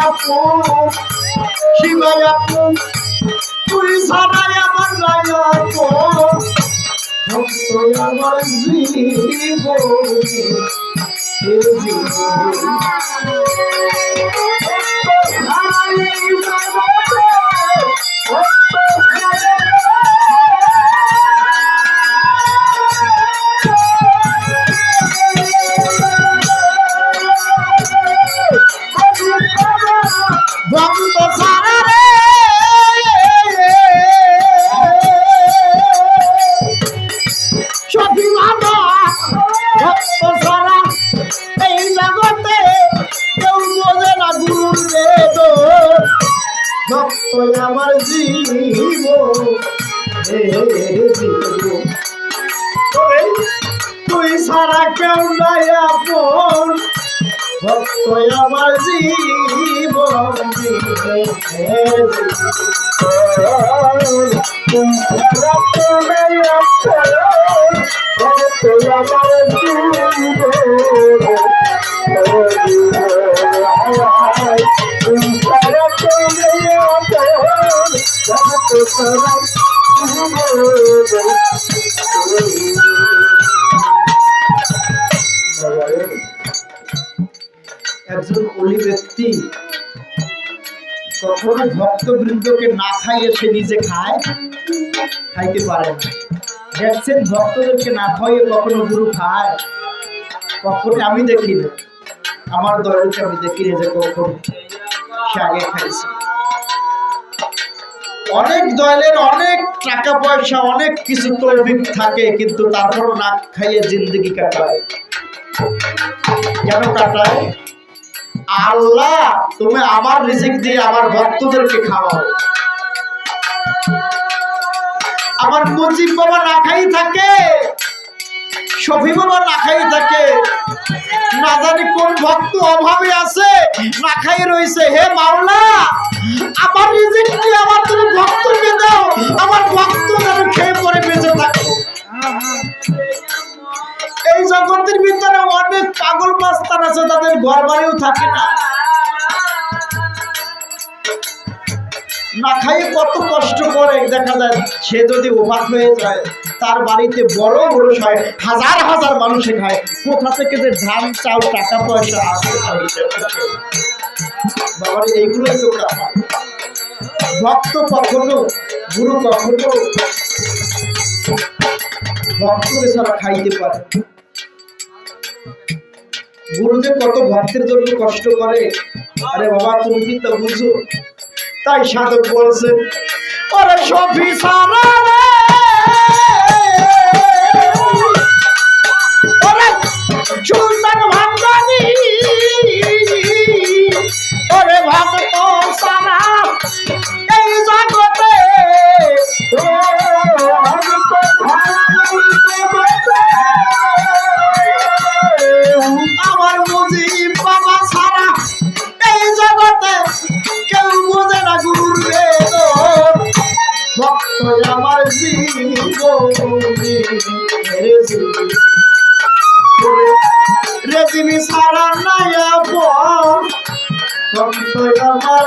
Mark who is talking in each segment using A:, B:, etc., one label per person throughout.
A: আপন শিবাই আপন তুই সারাই আমার নাই আপন ভক্ত আমার জীবনে সারা কেউ নাই আপন। ভক্ত আমার জীবন হে একজন কখনো ভক্তবৃন্দকে না খাইয়ে সে নিজে খায়? খাইতে পারে না। দেখছেন, ভক্তদেরকে না খাইয়ে কখনো গুরু খায়? কখনো আমি দেখি না। আমার দলকে আমি দেখি না যে কখন সে আগে খাইছে। অনেক দলের অনেক টাকা পয়সা, অনেক কিছু তৌফিক থাকে, কিন্তু তারপর না খাইয়ে জিন্দগি কাটায়। কেন কাটায়? আল্লাহ, তুমি আমার রিজিক দিয়ে আমার ভক্তদেরকে খাওয়াও। আমার মুজিব বাবা না খাই থাকে, শফি বাবা না খাই থাকে, না জানি কোন ভক্ত অভাবে আছে, না খাই রয়েছে। হে মাওলা, আমার রিজিক দিয়ে আমার তুমি ভক্তকে দাও, আমার ভক্ত যেন খেয়ে পরে বেঁচে থাকো। এই জগতের ভিতরে অনেক পাগল মাস্তান আছে, তাদের ঘর বাড়িও থাকে না। না খাইয়ে কত কষ্ট করে, দেখা যায় সে যদি ওভার হয়ে যায়, তার বাড়িতে বড় বড় হয় হাজার হাজার মানুষে খায়। কোথা থেকে যে ধান, চাল, টাকা পয়সা আসে। বাবার এইগুলোই তো ভক্ত কখনো, গুরু কখনো ভক্তকে ছাড়া খাইতে পারে গুরুদেব কত ভক্তের জন্য কষ্ট করে? আরে বাবা, তুমি কি তা বুঝো তাই সাধক বলছে, ওরে সফি সারা সুলতান ভান্ডারি রেজিমি সারা নাই ভক্ত আমার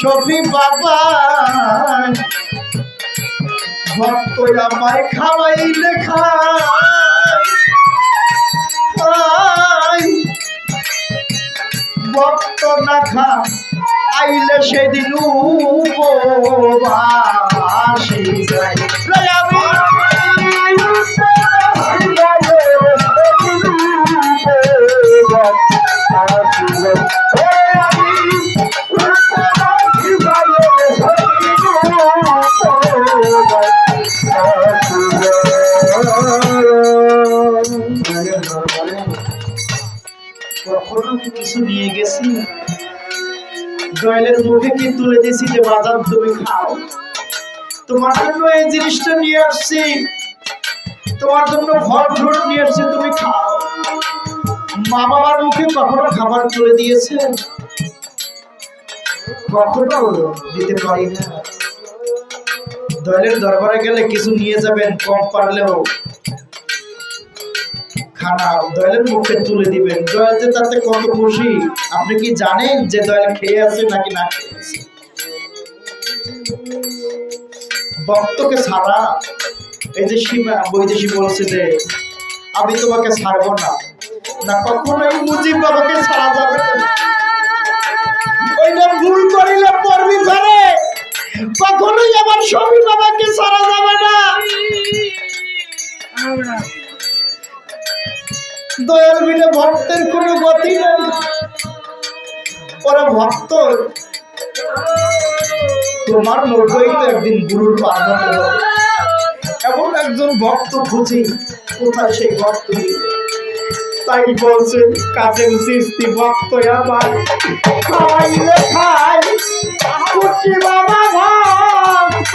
A: শফি বাবা ভক্ত আমায় খাওয়াই খাই। ভক্ত না খা আইলে সেদিন উপবাসী যাই কিছু নিয়ে গেছি? দয়ালের মুখে কি তুলে দিয়েছি যে বাজার তুমি খাও? তোমার জন্য এই জিনিসটা নিয়ে আসছি। তোমার জন্য ফল ফ্রুট নিয়ে আসছি তুমি খাও। মা বাবার মুখে কখনো খাবার তুলে দিয়েছে? কখনো দিতে পারি না। দয়ালের দরবারে গেলে কিছু নিয়ে যাবেন, কম পারলেও। মুখে তুলে দিবেন। তাতে কত খুশি? আপনি কি জানেন যে আছে নাকি না ছাড়া বৈদেশি বলছে যে, আমি তোমাকে ছাড়বো না। না, কখনোই মুজিব বাবাকে ছাড়া যাবে ওইটা ভুল করিলে পড়বি ধরে কখনোই আমার স্বামী বাবাকে ছাড়া যাবে না। দয়াল বিনে ভক্তের কোনো গতি নেই। ওরা ভক্ত, তোমার লোকই তো একদিন গুরুর পাগল হলো। এমন একজন ভক্ত খুঁজি, কোথায় সেই ভক্ত তাই বলছে কাছে সৃষ্টি ভক্ত আমার। খাইলে খাই বাবা ভক্ত।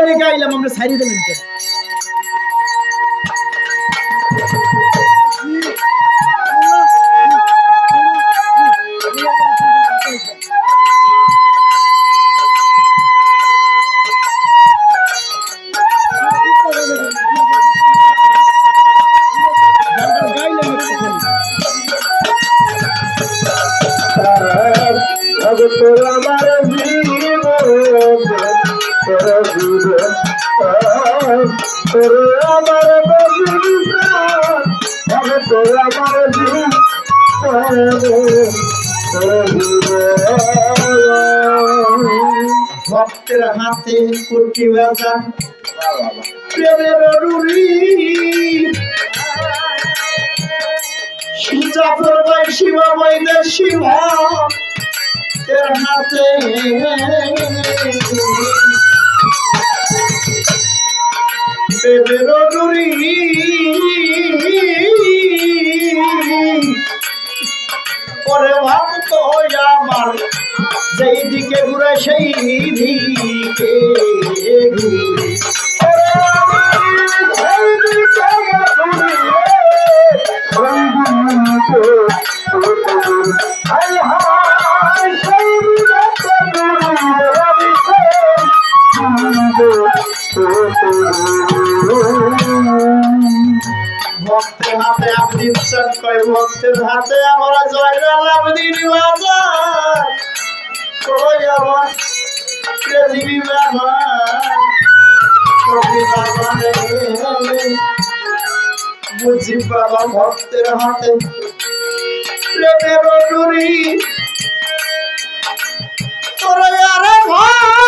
A: করে গাইলাম আমরা সাইড দেবেন কেন? গাইলাম একটা ভক্তের হাতে কুটি বাজা। প্রেমের রুড়ি। জাফর ভাই শিবা ভাই শিবা। তের হাতে প্রেমের রুরি পরে ভক্ত আমার যেই দিকে ঘুরে সেই দিকে ঘুরে। হাতে আমরা জয়গাল আবদিন বাজার কই আমার পৃথিবী বাবা কবি বাবা বুঝি বাবা ভক্তের হাতে প্রেমের ডুরি তোরে আরে ভক্ত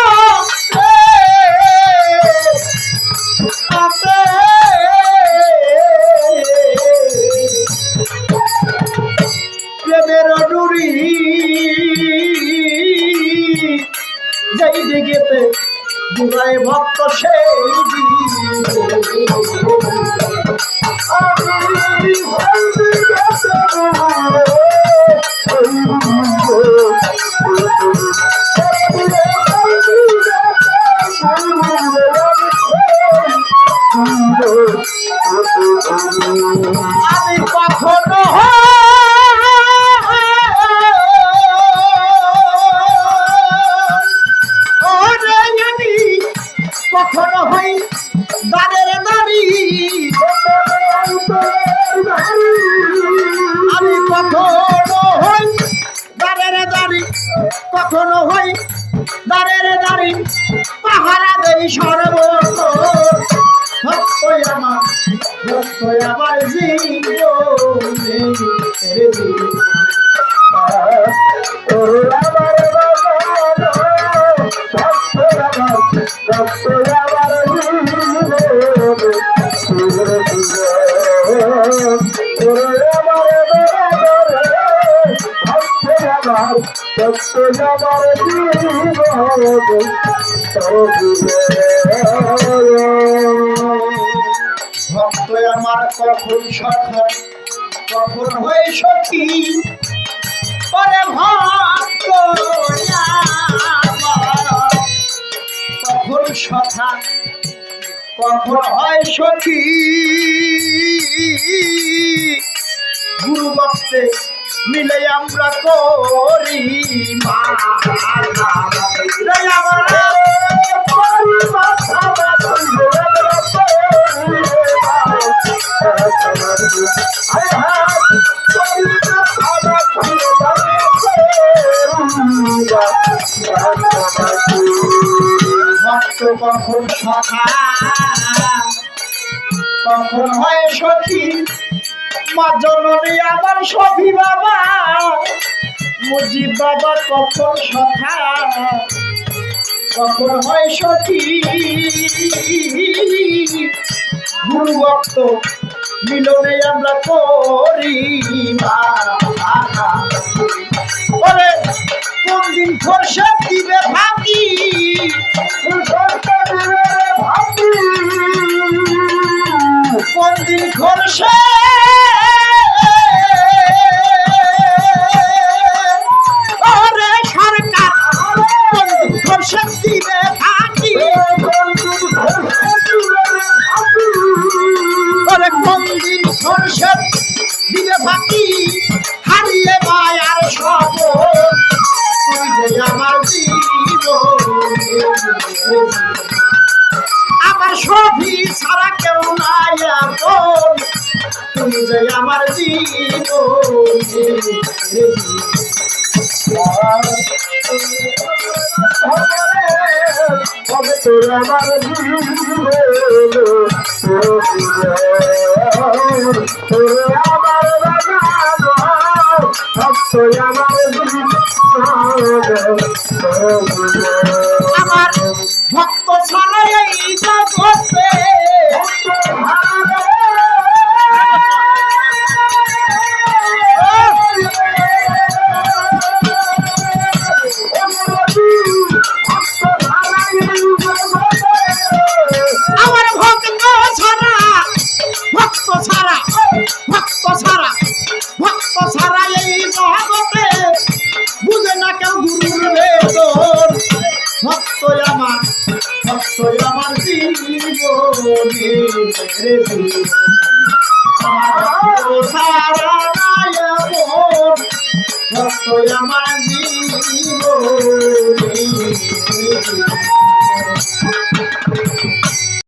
A: বুড়ায় ভক্ত সেই ভক্ত আমার কখন সখা কখন হয়ে সখী পরে ভক্ত কখন সখা কখন হয় সখী গুরু ভক্তে মিলে আমরা করি ভক্ত কখন সখা? কখন হয় সখী? আমার সখী বাবা। মুজিব বাবা কখন সখা? কখন হয় সখী? গুরু ভক্ত মিলনে আমরা করি ওরে, কোন দিন ফরসাদ দিবে ভাবি কোন দিন খরসে আমার Hare you.